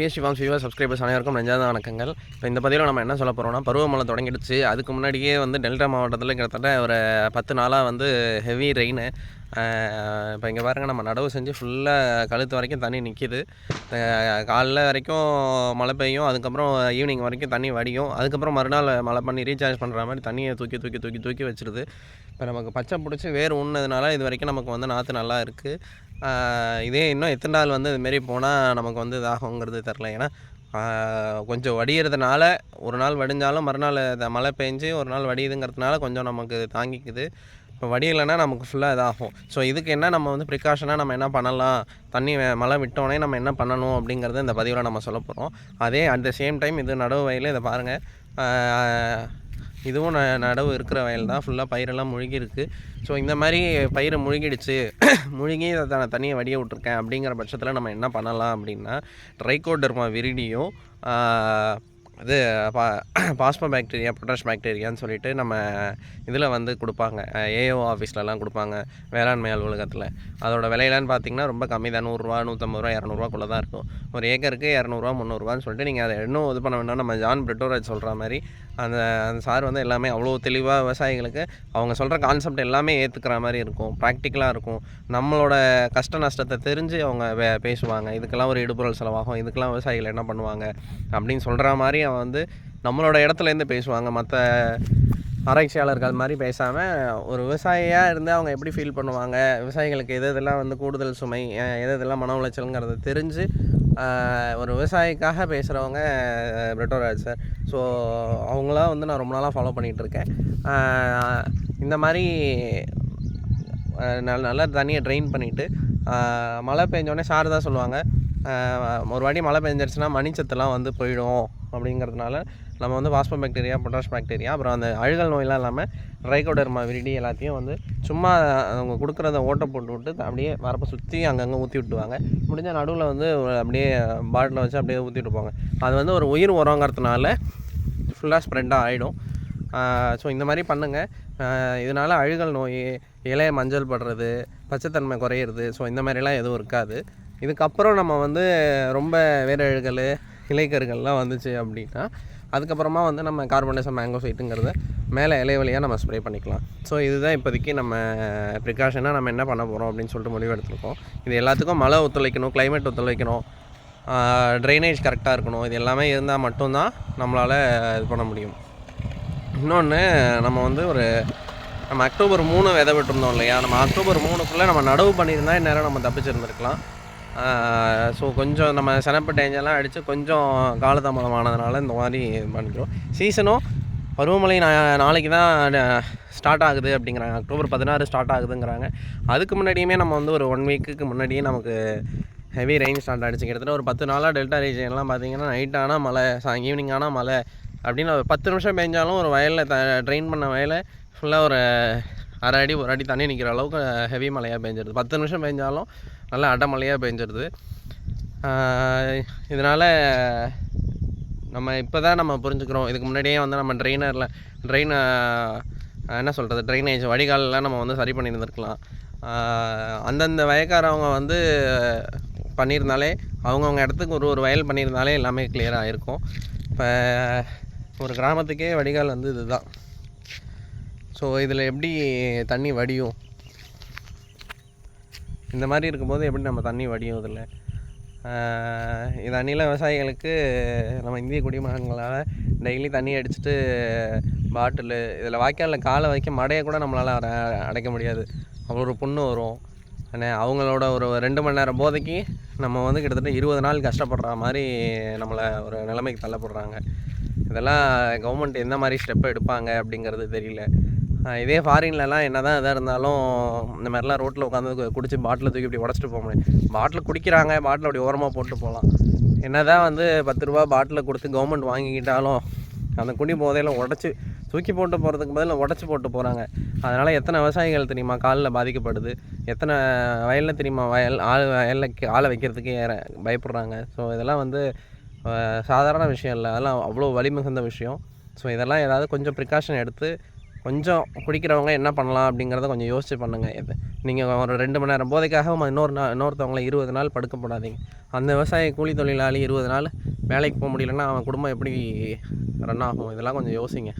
BSc form Siva subscribers அனைவருக்கும் நெஞ்சாத வணக்கங்கள். இப்போ இந்த பதிவில் நம்ம என்ன சொல்ல போகிறோம்னா பருவமழை தொடங்கிடுச்சு. அதுக்கு முன்னாடியே வந்து டெல்டா மாவட்டத்தில் கிட்டத்தட்ட ஒரு பத்து நாளாக வந்து ஹெவி ரெயின் இப்போ இங்கே பாருங்கள் நம்ம நடவு செஞ்சு ஃபுல்லாக கழுத்து வரைக்கும் தண்ணி நிற்கிது காலைல வரைக்கும் மழை பெய்யும். அதுக்கப்புறம் ஈவினிங் வரைக்கும் தண்ணி வடியும். அதுக்கப்புறம் மறுநாள் மழை பண்ணி ரீசார்ஜ் பண்ணுற மாதிரி தண்ணியை தூக்கி தூக்கி தூக்கி தூக்கி வச்சிருது. இப்போ நமக்கு பச்சை பிடிச்சி வேர் உண்ணதுனால இது வரைக்கும் நமக்கு வந்து நாற்று நல்லா இருக்குது இதே இன்னும் எத்தனை நாள் வந்து இதுமாரி போனால் நமக்கு வந்து இதாகுங்கிறது தெரில ஏன்னா கொஞ்சம் வடிகிறதுனால ஒரு நாள் வடிஞ்சாலும் மறுநாள் மழை பெஞ்சு ஒரு நாள் வடியுதுங்கிறதுனால கொஞ்சம் நமக்கு தாங்கிக்குது. இப்போ வடியலைன்னா நமக்கு ஃபுல்லாக இதாகும். ஸோ இதுக்கு என்ன நம்ம வந்து ப்ரிகாஷனாக நம்ம என்ன பண்ணலாம்? தண்ணி மழை விட்டோடனே நம்ம என்ன பண்ணணும் அப்படிங்கிறத இந்த பதிவில் நம்ம சொல்ல போகிறோம் அதே அட் த சேம் டைம் இது நடுவு வயலில் இதை பாருங்கள் இதுவும் ந நடவு இருக்கிற வயல் தான் ஃபுல்லாக பயிரெல்லாம் முழுகிருக்கு ஸோ இந்த மாதிரி பயிரை முழுகிடுச்சு. முழுகி அதை த- தண்ணியை வடிய விட்ருக்கேன் அப்படிங்கிற பட்சத்தில் நம்ம என்ன பண்ணலாம் அப்படின்னா ட்ரைகோடர்மா விரிடியும் இது பா பாஸ்போ பாக்டீரியா பொட்டாஷ் பாக்டீரியான்னு சொல்லிட்டு நம்ம இதில் வந்து கொடுப்பாங்க. ஏஓ ஆஃபீஸ்லலாம் கொடுப்பாங்க வேளாண்மை அலுவலகத்தில். அதோட விலையிலான்னு பார்த்தீங்கன்னா ரொம்ப கம்மி தான். நூறுரூவா நூற்றம்பது ரூபா இரநூறுவாக்குள்ளே தான் இருக்கும். ஒரு ஏக்கருக்கு இரநூறுவா முந்நூறுரூவான்னு சொல்லிட்டு நீங்கள் அதை இன்னும் இது பண்ண வேண்டாம் நம்ம ஜான் பிரிட்டோராஜ் சொல்கிற மாதிரி அந்த அந்த சார் வந்து எல்லாமே அவ்வளோ தெளிவாக விவசாயிகளுக்கு அவங்க சொல்கிற கான்செப்ட் எல்லாமே ஏற்றுக்கிற மாதிரி இருக்கும். ப்ராக்டிக்கலாக இருக்கும். நம்மளோட கஷ்ட நஷ்டத்தை தெரிஞ்சு அவங்க வே பேசுவாங்க. இதுக்கெல்லாம் ஒரு இடுபொருள் செலவாகும். இதுக்கெல்லாம் விவசாயிகள் என்ன பண்ணுவாங்க? அப்படின்னு சொல்கிற மாதிரி அவன் வந்து நம்மளோட இடத்துலேருந்து பேசுவாங்க. மற்ற ஆராய்ச்சியாளர்கள் மாதிரி பேசாமல் ஒரு விவசாயியாக இருந்து அவங்க எப்படி ஃபீல் பண்ணுவாங்க? விவசாயிகளுக்கு எது எதெல்லாம் வந்து கூடுதல் சுமை எது எதெல்லாம் மன உளைச்சலுங்கிறத தெரிஞ்சு ஒரு விவசாயிக்காக பேசுகிறவங்க பிரிட்டோராஜ் சார். ஸோ அவங்களாம் வந்து நான் ரொம்ப நாளாக ஃபாலோ பண்ணிகிட்ருக்கேன் இந்த மாதிரி நல்ல நல்லா தண்ணியை ட்ரெயின் பண்ணிவிட்டு மழை பெஞ்சோடனே சாரதா தான் சொல்லுவாங்க. ஒரு வாட்டி மழை பெஞ்சிருச்சுன்னா மணிச்சத்துலாம் வந்து போயிடும் அப்படிங்கிறதுனால நம்ம வந்து வாஸ்போ பாக்டீரியா பொட்டாஷ் பாக்டீரியா அப்புறம் அந்த அழுகல் நோயெலாம் இல்லாமல் ரைகோடர்மா விரிடி எல்லாத்தையும் வந்து சும்மா அவங்க கொடுக்குறத ஓட்டை போட்டு விட்டு அப்படியே வரப்பை சுற்றி அங்கங்கே ஊற்றி விட்டுவாங்க முடிஞ்ச நடுவில் வந்து அப்படியே பாட்டில் வச்சு அப்படியே ஊற்றி விட்டுப்பாங்க அது வந்து ஒரு உயிர் உரங்கிறதுனால ஃபுல்லாக ஸ்ப்ரெட்டாக ஆகிடும் ஸோ இந்த மாதிரி பண்ணுங்கள் இதனால் அழுகல் நோய் இலைய மஞ்சள் படுறது பச்சைத்தன்மை குறையிறது ஸோ இந்த மாதிரிலாம் எதுவும் இருக்காது. இதுக்கப்புறம் நம்ம வந்து ரொம்ப வேற இலைக்கருகள்லாம் வந்துச்சு அப்படின்னா அதுக்கப்புறமா வந்து நம்ம கார்பன்டைசம் மேங்கோ சைட்டுங்கிறத மேலே இலை வழியாக நம்ம ஸ்ப்ரே பண்ணிக்கலாம். ஸோ இதுதான் இப்போதைக்கு நம்ம ப்ரிகாஷனாக நம்ம என்ன பண்ண போகிறோம் அப்படின்னு சொல்லிட்டு முடிவு எடுத்திருக்கோம். இது எல்லாத்துக்கும் மழை ஒத்துழைக்கணும் கிளைமேட் ஒத்துழைக்கணும் ட்ரைனேஜ் கரெக்டாக இருக்கணும் இது எல்லாமே இருந்தால் மட்டும்தான் நம்மளால் இது பண்ண முடியும். இன்னொன்று நம்ம வந்து ஒரு நம்ம அக்டோபர் மூணு விதை விட்டுருந்தோம் இல்லையா? நம்ம அக்டோபர் மூணுக்குள்ளே நம்ம நடவு பண்ணியிருந்தால் இந்நேரம் நம்ம தப்பிச்சிருந்துருக்கலாம். ஸோ கொஞ்சம் நம்ம சனப்பட்ட டேஞ்செல்லாம் அடித்து கொஞ்சம் காலதாமதமானதுனால இந்த மாதிரி இது பண்ணிக்கிறோம். சீசனும் பருவமழை நா நாளைக்கு தான் ஸ்டார்ட் ஆகுது அப்படிங்கிறாங்க. அக்டோபர் பதினாறு ஸ்டார்ட் ஆகுதுங்கிறாங்க. அதுக்கு முன்னாடியுமே நம்ம வந்து ஒரு ஒன் வீக்குக்கு முன்னாடியே நமக்கு ஹெவி ரெயின் ஸ்டார்ட் ஆகிடுச்சு கிட்டத்தட்ட ஒரு பத்து நாளாக டெல்டா ரீஜன்லாம் பார்த்தீங்கன்னா நைட் ஆனால் மழை சாய் ஈவினிங் ஆனால் மழை அப்படின்னு ஒரு பத்து நிமிஷம் பெஞ்சாலும் ஒரு வயலில் த ட்ரெயின் பண்ண வயலை. ஃபுல்லாக ஒரு அரை அடி ஒரு அடி தண்ணி நிற்கிற அளவுக்கு ஹெவி மழையாக பெஞ்சிருது. பத்து நிமிஷம் பெஞ்சாலும் நல்லா அடை மழையாக பெஞ்சிருது. இதனால் நம்ம இப்போ தான் நம்ம புரிஞ்சுக்கிறோம். இதுக்கு முன்னாடியே வந்து நம்ம ட்ரெயினரில் ட்ரெயின் என்ன சொல்கிறது ட்ரைனேஜ் வடிகாலெலாம் நம்ம வந்து சரி பண்ணியிருந்துருக்கலாம். அந்தந்த வயக்காரவங்க வந்து பண்ணியிருந்தாலே அவங்கவுங்க இடத்துக்கு ஒரு ஒரு வயல் பண்ணியிருந்தாலே எல்லாமே கிளியராக இருக்கும். இப்போ ஒரு கிராமத்துக்கே வடிகால் வந்து இதுதான். ஸோ இதில் எப்படி தண்ணி வடியும்? இந்த மாதிரி இருக்கும்போது எப்படி நம்ம தண்ணி வடியும் இதில்? இது அந்நில விவசாயிகளுக்கு நம்ம இந்திய குடிமகங்களால் டெய்லி தண்ணி அடிச்சுட்டு பாட்டிலு இதில் வாய்க்காலில் காலை வைக்க மடையை கூட நம்மளால் அடைக்க முடியாது. அவ்வளோ ஒரு புண்ணு வரும். என்ன அவங்களோட ஒரு ரெண்டு மணி நேரம் போதைக்கு நம்ம வந்து கிட்டத்தட்ட இருபது நாள் கஷ்டப்படுற மாதிரி நம்மளை ஒரு நிலைமைக்கு தள்ளப்படுறாங்க. இதெல்லாம் கவர்மெண்ட் எந்த மாதிரி ஸ்டெப் எடுப்பாங்க அப்படிங்கிறது தெரியல. இதே ஃபாரின்லலாம் என்ன தான் எதாக இருந்தாலும் இந்த மாதிரிலாம் ரோட்டில் உட்காந்து குடிச்சு பாட்டில் தூக்கி இப்படி உடச்சிட்டு போக முடியும் பாட்டில் குடிக்கிறாங்க பாட்டில் அப்படி ஓரமாக போட்டு போகலாம். என்ன தான் வந்து பத்து ரூபா பாட்டில் கொடுத்து கவர்மெண்ட் வாங்கிக்கிட்டாலும் அந்த குடி போதையில் உடச்சி தூக்கி போட்டு போகிறதுக்கு பதிலாக உடச்சி போட்டு போகிறாங்க அதனால் எத்தனை விவசாயிகள் தெரியுமா? காலில் பாதிக்கப்படுது. எத்தனை வயலில் தெரியுமா? வயல் ஆள் வயலில் ஆளை வைக்கிறதுக்கே ஏற- பயப்படுறாங்க. ஸோ இதெல்லாம் வந்து சாதாரண விஷயம் இல்லை. அதெல்லாம் அவ்வளோ வலிமிகுந்த விஷயம். ஸோ இதெல்லாம் ஏதாவது கொஞ்சம் ப்ரிகாஷன் எடுத்து கொஞ்சம் குடிக்கிறவங்க என்ன பண்ணலாம் அப்படிங்கிறத கொஞ்சம் யோசிச்சு பண்ணுங்கள் இது நீங்கள் ஒரு ரெண்டு மணி நேரம் போதைக்காக இன்னொரு நாள் இன்னொருத்தவங்களை இருபது நாள் படுக்க போடாதீங்க. அந்த விவசாய கூலி தொழிலாளி இருபது நாள் வேலைக்கு போக முடியலன்னா அவன் குடும்பம் எப்படி ரன் ஆகும்? இதெல்லாம் கொஞ்சம் யோசிங்க.